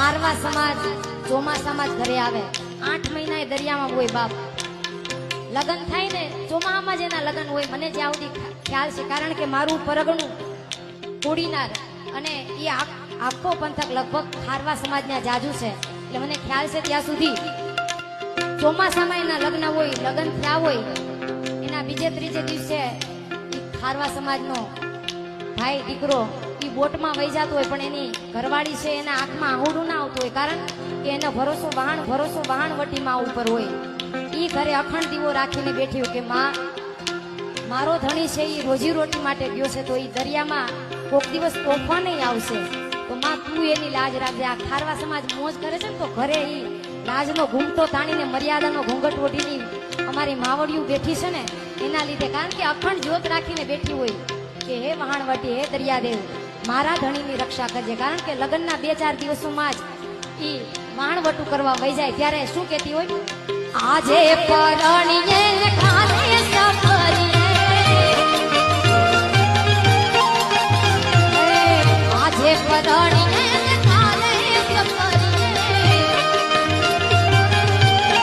ખારવા સમાજ ચોમાસામાં જ ઘરે આવે. આઠ મહિના એ દરિયામાં હોય બાપ. લગ્ન થાય ને ચોમાસામાં જ એના લગ્ન હોય. મને જ્યાં સુધી ખ્યાલ છે, કારણ કે મારું પરગણું કોડીનાર અને એ આખો પંથક લગભગ ખારવા સમાજના જાજુ છે. એટલે મને ખ્યાલ છે ત્યાં સુધી ચોમાસામાં એના લગ્ન હોય, લગ્ન થયા હોય, એના બીજે ત્રીજે દિવસે ખારવા સમાજનો ભાઈ, દીકરો એ બોટમાં વહી જતો હોય પણ એની ઘરવાળી છે એના આંખમાં આહુડું ના આવતું હોય કારણ કે એનો ભરોસો વહાણ ભરોસો વહાણ વટીમાં ઉપર હોય. ઈ ઘરે અખંડ દીવો રાખીને બેઠી હોય કે માં, મારો ધણી છે એ રોજી રોટી માટે ગયો છે તો એ દરિયામાં કોક દિવસ તોફાન આવશે. તો માં, તું એની લાજ રાખજે. આ ખારવા સમાજ મોજ કરે છે ને તો ઘરે એ લાજનો ઘૂમતો તાણીને મર્યાદાનો ઘૂંઘટ ઓઢીની અમારી માવડિયું બેઠી છે ને, એના લીધે કારણ કે અખંડ જ્યોત રાખીને બેઠી હોય કે હે વહાણવટી, હે દરિયાદેવ મારા ધણીની રક્ષા કરજે, કારણ કે લગ્નના બે ચાર દિવસોમાં જ એ માણવટું કરવા વહી જાય. ત્યારે શું કહેતી હોય? આજે પરણીએ આજે પરણી